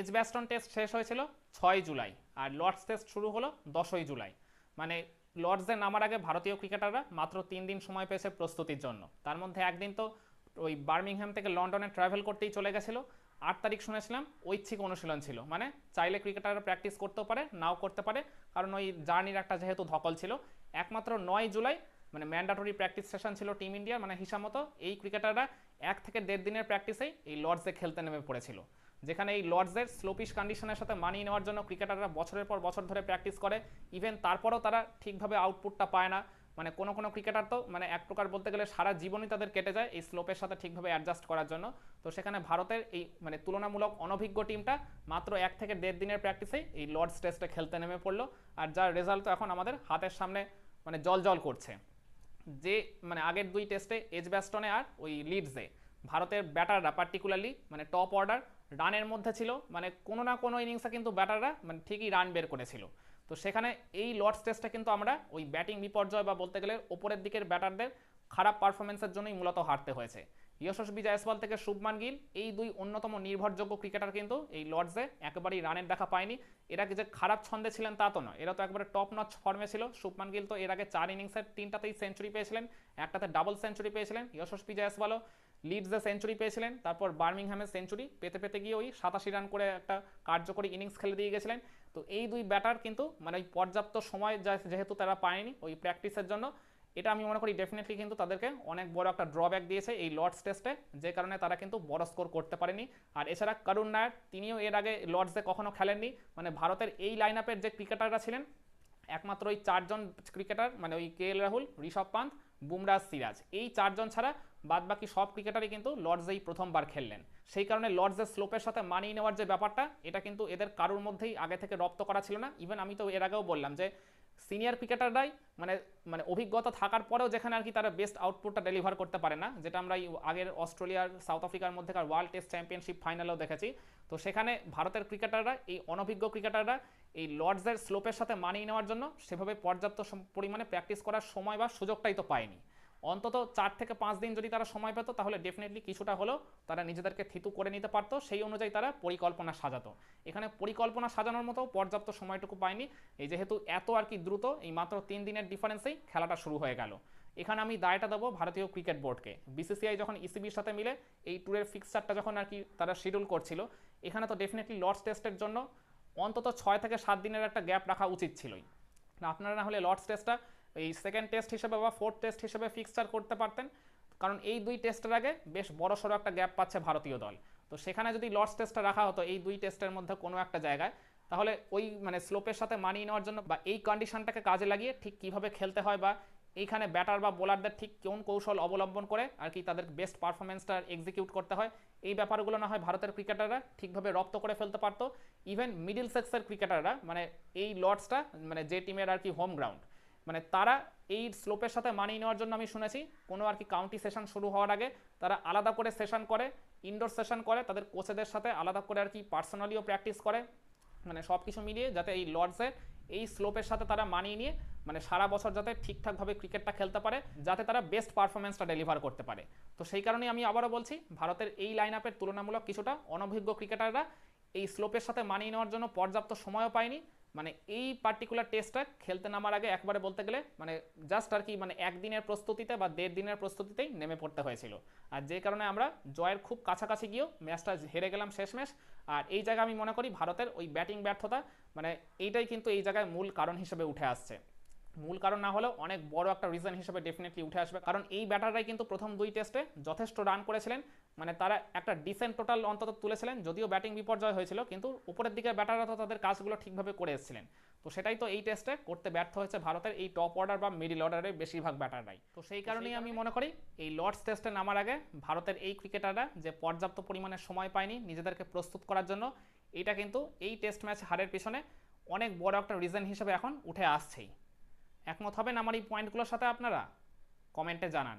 Edgbaston test শেষ হয়েছিল ছয় জুলাই, আর লর্ডস টেস্ট শুরু হলো দশই জুলাই। মানে লর্ডসে নামার আগে ভারতীয় ক্রিকেটাররা মাত্র তিন দিন সময় পেয়েছে প্রস্তুতির জন্য। তার মধ্যে একদিন তো ওই বার্মিংহ্যাম থেকে লন্ডনে ট্রাভেল করতেই চলে গেছিল। আট তারিখ শুনেছিলাম, ঐচ্ছিক অনুশীলন ছিল। মানে চাইলে ক্রিকেটাররা প্র্যাকটিস করতেও পারে, নাও করতে পারে। কারণ ওই জার্নির একটা যেহেতু ধকল ছিল, একমাত্র নয় জুলাই মানে ম্যান্ডাটরি প্র্যাকটিস সেশন ছিল টিম ইন্ডিয়ার মানে হিসাব মতো এই ক্রিকেটাররা এক থেকে দেড় দিনের প্র্যাকটিসেই এই লর্ডসে খেলতে নেমে পড়েছিল। যেখানে এই লর্ডসের স্লোপিশ কন্ডিশনের সাথে মানিয়ে নেওয়ার জন্য ক্রিকেটাররা বছরের পর বছর ধরে প্র্যাকটিস করে। ইভেন তারপরেও তারা ঠিকভাবে আউটপুটটা পায় না। মানে কোনো কোনো ক্রিকেটার তো মানে এক প্রকার বলতে গেলে সারা জীবনই তাদের কেটে যায় এই স্লোপের সাথে ঠিকভাবে অ্যাডজাস্ট করার জন্য। তো সেখানে ভারতের এই মানে তুলনামূলক অনভিজ্ঞ টিমটা মাত্র এক থেকে দেড় দিনের প্র্যাকটিসেই এই লর্ডস টেস্টে খেলতে নেমে পড়ল। আর যার রেজাল্ট তো এখন আমাদের হাতের সামনে মানে জল জল করছে। যে মানে আগের দুই টেস্টে এজ ব্যাস্টনে আর ওই লিডসে ভারতের ব্যাটাররা পার্টিকুলারলি মানে টপ অর্ডার রানের মধ্যে ছিল মানে কোনো না কোনো ইনিংসে কিন্তু ব্যাটাররা মানে ঠিকই রান বের করেছিল। তো সেখানে এই লর্ডস টেস্টে কিন্তু আমরা ওই ব্যাটিং বিপর্যয় বা বলতে গেলে ওপরের দিকের ব্যাটারদের খারাপ পারফরমেন্সের জন্যই মূলত হারতে হয়েছে। যশস্বী জয়সওয়াল থেকে শুভমান গিল, এই দুই অন্যতম নির্ভরযোগ্য ক্রিকেটার কিন্তু এই লর্ডসে একেবারেই রানের দেখা পায়নি। এরা কি যে খারাপ ছন্দে ছিলেন তা তো নয়, এরা তো একবারে টপ নচ ফর্মে ছিল। শুভমান গিল তো এর আগে চার ইনিংসের তিনটাতেই সেঞ্চুরি পেয়েছিলেন, একটাতে ডাবল সেঞ্চুরি পেয়েছিলেন। যশস্বী জয়সওয়ালও লিডসে সেঞ্চুরি পেয়েছিলেন, তারপর বার্মিংহ্যামে সেঞ্চুরি পেতে পেতে গিয়ে ওই সাতাশি রান করে একটা কার্যকরী ইনিংস খেলে দিয়ে গেছিলেন। তো এই দুই ব্যাটার কিন্তু মানে ওই পর্যাপ্ত সময় যেহেতু তারা পায়নি ওই প্র্যাকটিসের জন্য এটা আমি মনে করি ডেফিনেটলি কিন্তু তাদেরকে অনেক বড় একটা ড্রব্যাক দিয়েছে এই লর্ডস টেস্টে যে কারণে তারা কিন্তু বড় স্কোর করতে পারেনি। আর এছাড়া করুণ নায়ার তিনিও এর আগে লর্ডসে কখনো খেলেননি। মানে ভারতের এই লাইন আপের যে ক্রিকেটাররা ছিলেন, একমাত্র ওই চারজন ক্রিকেটার মানে ওই কে এল রাহুল ঋষভ পান্ত বুমরা সিরাজ এই চারজন ছাড়া বাদবাকি সব ক্রিকেটারই কিন্তু লর্ডসেই প্রথমবার খেললেন। সেই কারণে লর্ডসের স্লোপের সাথে মানিয়ে নেওয়ার যে ব্যাপারটা, এটা কিন্তু এদের কারোর মধ্যেই আগে থেকে রপ্ত করা ছিল না। ইভেন আমি তো এর আগেও বললাম যে সিনিয়র ক্রিকেটাররাই মানে মানে অভিজ্ঞতা থাকার পরেও যেখানে আর কি তারা বেস্ট আউটপুটটা ডেলিভার করতে পারে না, যেটা আমরা আগের অস্ট্রেলিয়ার সাউথ আফ্রিকার মধ্যেকার ওয়ার্ল্ড টেস্ট চ্যাম্পিয়নশিপ ফাইনালেও দেখেছি। তো সেখানে ভারতের ক্রিকেটাররা, এই অনভিজ্ঞ ক্রিকেটাররা এই লর্ডসের স্লোপের সাথে মানিয়ে নেওয়ার জন্য সেভাবে পর্যাপ্ত পরিমাণে প্র্যাকটিস করার সময় বা সুযোগটাই তো পায়নি। অন্তত চার থেকে পাঁচ দিন যদি তারা সময় পেত, তাহলে ডেফিনেটলি কিছুটা হলেও তারা নিজেদেরকে থিতু করে নিতে পারতো। সেই অনুযায়ী তারা পরিকল্পনা সাজাতো। এখানে পরিকল্পনা সাজানোর মতো পর্যাপ্ত সময়টুকু পায়নি। এই যেহেতু এত আর কি দ্রুত, এই মাত্র তিন দিনের ডিফারেন্সেই খেলাটা শুরু হয়ে গেল। এখানে আমি দায়টা দেবো ভারতীয় ক্রিকেট বোর্ডকে। বিসিসিআই যখন ইসিবির সাথে মিলে এই ট্যুরের ফিক্সারটা যখন আর কি তারা শিডিউল করছিল, এখানে তো ডেফিনেটলি লর্ডস টেস্টের জন্য অন্তত ছয় থেকে সাত দিনের একটা গ্যাপ রাখা উচিত ছিলই। আপনারা না হলে লর্ডস টেস্টটা এই সেকেন্ড টেস্ট হিসেবে বা ফোর্থ টেস্ট হিসেবে ফিক্সচার করতে পারতেন। কারণ এই দুই টেস্টের আগে বেশ বড় সড়ো একটা গ্যাপ পাচ্ছে ভারতীয় দল। তো সেখানে যদি লর্ডস টেস্টটা রাখা হতো এই দুই টেস্টের মধ্যে কোনো একটা জায়গায়, তাহলে ওই মানে স্লোপের সাথে মানিয়ে নেওয়ার জন্য বা এই কন্ডিশনটাকে কাজে লাগিয়ে ঠিক কীভাবে খেলতে হয় বা এইখানে ব্যাটার বা বোলারদের ঠিক কোন কৌশল অবলম্বন করে আর কি তাদের বেস্ট পারফরমেন্সটা এক্সিকিউট করতে হয়, এই ব্যাপারগুলো না হয় ভারতের ক্রিকেটাররা ঠিকভাবে রপ্ত করে ফেলতে পারতো। ইভেন মিডিল সেক্সের ক্রিকেটাররা মানে এই লর্ডসটা মানে যে টিমের আর কি হোম গ্রাউন্ড মানে তারা এই স্লোপের সাথে মানিয়ে নেওয়ার জন্য আমি শুনেছি, কোনো আর কি কাউন্টি সেশন শুরু হওয়ার আগে তারা আলাদা করে সেশন করে ইনডোর সেশন করে, তাদের কোচেদের সাথে আলাদা করে আর কি পার্সোনালিও প্র্যাকটিস করে মানে সব কিছু মিলিয়ে যাতে এই লর্ডসের এই স্লোপের সাথে তারা মানিয়ে নিয়ে মানে সারা বছর যাতে ঠিকঠাকভাবে ক্রিকেটটা খেলতে পারে, যাতে তারা বেস্ট পারফরমেন্সটা ডেলিভার করতে পারে। তো সেই কারণেই আমি আবারও বলছি, ভারতের এই লাইন আপের তুলনামূলক কিছুটা অনভিজ্ঞ ক্রিকেটাররা এই স্লোপের সাথে মানিয়ে নেওয়ার জন্য পর্যাপ্ত সময়ও পায়নি মানে এই পার্টিকুলার টেস্টটা খেলতে নামার আগে একবারে বলতে গেলে মানে জাস্ট আর কি মানে একদিনের প্রস্তুতিতে বা দেড় দিনের প্রস্তুতিতেই নেমে পড়তে হয়েছিল। আর যে কারণে আমরা জয়ের খুব কাছাকাছি গিয়েও ম্যাচটা হেরে গেলাম শেষ ম্যাচ আর এই জায়গায় আমি মনে করি ভারতের ওই ব্যাটিং ব্যর্থতা মানে এইটাই কিন্তু এই জায়গায় মূল কারণ হিসেবে উঠে আসছে। মূল কারণ না হলেও অনেক বড় একটা রিজন হিসেবে ডেফিনেটলি উঠে আসবে। কারণ এই ব্যাটাররাই কিন্তু প্রথম দুই টেস্টে যথেষ্ট রান করেছিলেন। মানে তারা একটা ডিসেন্ট টোটাল অন্তত তুলেছিলেন, যদিও ব্যাটিং বিপর্যয় হয়েছিল, কিন্তু উপরের দিকে ব্যাটাররা তো তাদের কাজগুলো ঠিকভাবে করে এসেছিলেন। তো সেটাই তো এই টেস্টে করতে ব্যর্থ হয়েছে ভারতের এই টপ অর্ডার বা মিডিল অর্ডারের বেশিরভাগ ব্যাটাররাই। তো সেই কারণেই আমি মনে করি এই লর্ডস টেস্টে নামার আগে ভারতের এই ক্রিকেটাররা যে পর্যাপ্ত পরিমাণে সময় পায়নি নিজেদেরকে প্রস্তুত করার জন্য, এটা কিন্তু এই টেস্ট ম্যাচ হারের পিছনে অনেক বড় একটা রিজন হিসেবে এখন উঠে আসছেই। একমত হবেন আমার এই পয়েন্টগুলোর সাথে আপনারা? কমেন্টে জানান।